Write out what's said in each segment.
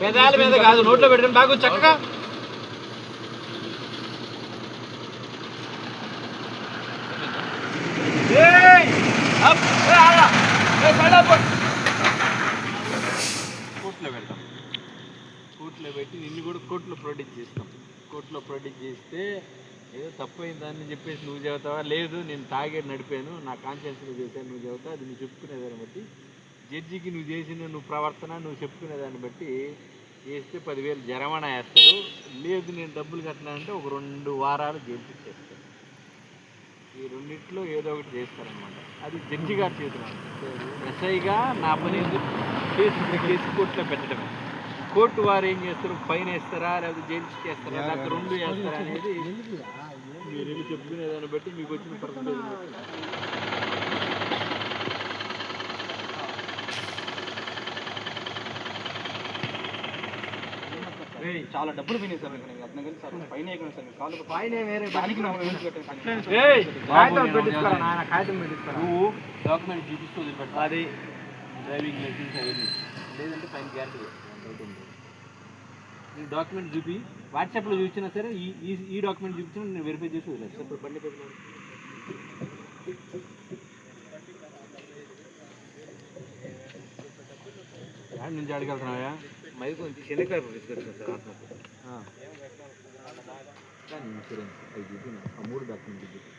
పెదాల మీద కాదు నోట్లో పెట్టడం. బాగు చక్కగా. ఏ, కోర్టులో పెడతాం. కోర్టులో పెట్టి నిన్ను కూడా కోర్టులో ప్రొడ్యూస్ చేస్తాం. కోర్టులో ప్రొడ్యూస్ చేస్తే ఏదో తప్పైందని చెప్పేసి నువ్వు చెబుతావా? లేదు నేను తాగేడు నడిపాను. నా కాన్షియస్గా చేశాను నువ్వు చెబుతావు? అది నువ్వు చెప్పుకునేదాన్ని బట్టి జడ్జికి నువ్వు చేసిన నువ్వు ప్రవర్తన నువ్వు చెప్పుకునే దాన్ని బట్టి చేస్తే పదివేలు జరమానా వేస్తారు. లేదు నేను డబ్బులు కట్టినానంటే ఒక రెండు వారాలు జైలు చేస్తారు ఈ రెండింటిలో ఏదో ఒకటి చేస్తారనమాట అది జడ్జి గారి చేతిలో ఎస్ఐగా నా పని కేసు కేసు కోర్టులో పెట్టడమే. కోర్టు వారు ఏం చేస్తారు? ఫైన్ వేస్తారా? లేకపోతే జైలు చేస్తారా వేస్తారా? లేకపోతే రెండు వేస్తారా అనేది మీరు చెప్పుకునే దాన్ని బట్టి మీకు వచ్చిన పర్సంటేజ్. చాలా డబ్బులు పోయినాయి సార్ మీకు అతను కలిసి సార్ పైన ఎక్కడ సార్ కాలు ఫైన్ వేరే దానికి నువ్వు డాక్యుమెంట్ చూపిస్తూ అది. డ్రైవింగ్ లైసెన్స్ అవన్నీ లేదంటే ఫైన్ గ్యారెంటీ నీ డాక్యుమెంట్ చూపి వాట్సాప్లో చూసినా సరే ఈ ఈ డాక్యుమెంట్ చూపించినా నేను వెరిఫై చేసి ఇప్పుడు బండి యాడ్ నుంచి అడగలుగుతున్నావా మైకు శనికాయ తీసుకొచ్చిన సార్ ఆత్మకు ఇన్సూరెన్స్ అవి చూపిన ఆ మూడు డాక్యుమెంట్ చూపి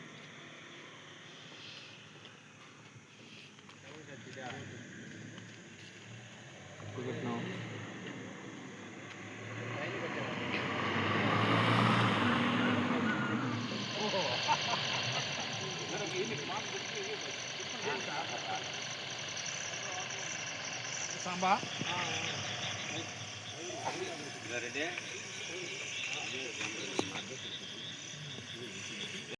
ఎప్పుడు పెట్టినావు సాంబా